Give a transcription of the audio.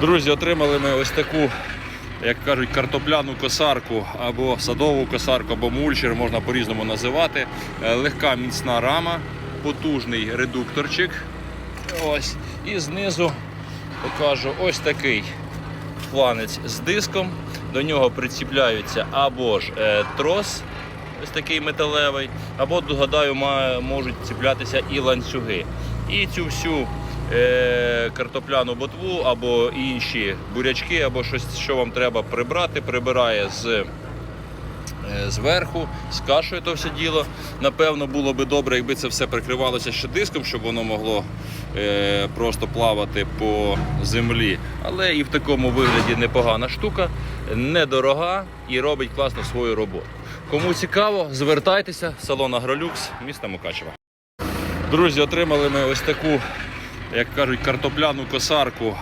Друзі, отримали ми ось таку, як кажуть, картопляну косарку або садову косарку, або мульчер, можна по-різному називати. Е, Легка міцна рама, потужний редукторчик. Ось. І знизу покажу ось такий фланець з диском. До нього приціпляються або ж е, трос, ось такий металевий, або, догадаю, можуть ціплятися і ланцюги. І цю всю картопляну ботву або інші бурячки, або щось, що вам треба прибрати, прибирає з е, зверху, скашує то все діло. Напевно, було би добре, якби це все прикривалося ще диском, щоб воно могло е, просто плавати по землі. Але і в такому вигляді непогана штука, недорога і робить класно свою роботу. Кому цікаво, звертайтеся, салон Агролюкс, місто Мукачево. Друзі, отримали ми ось таку, як кажуть, картопляну косарку.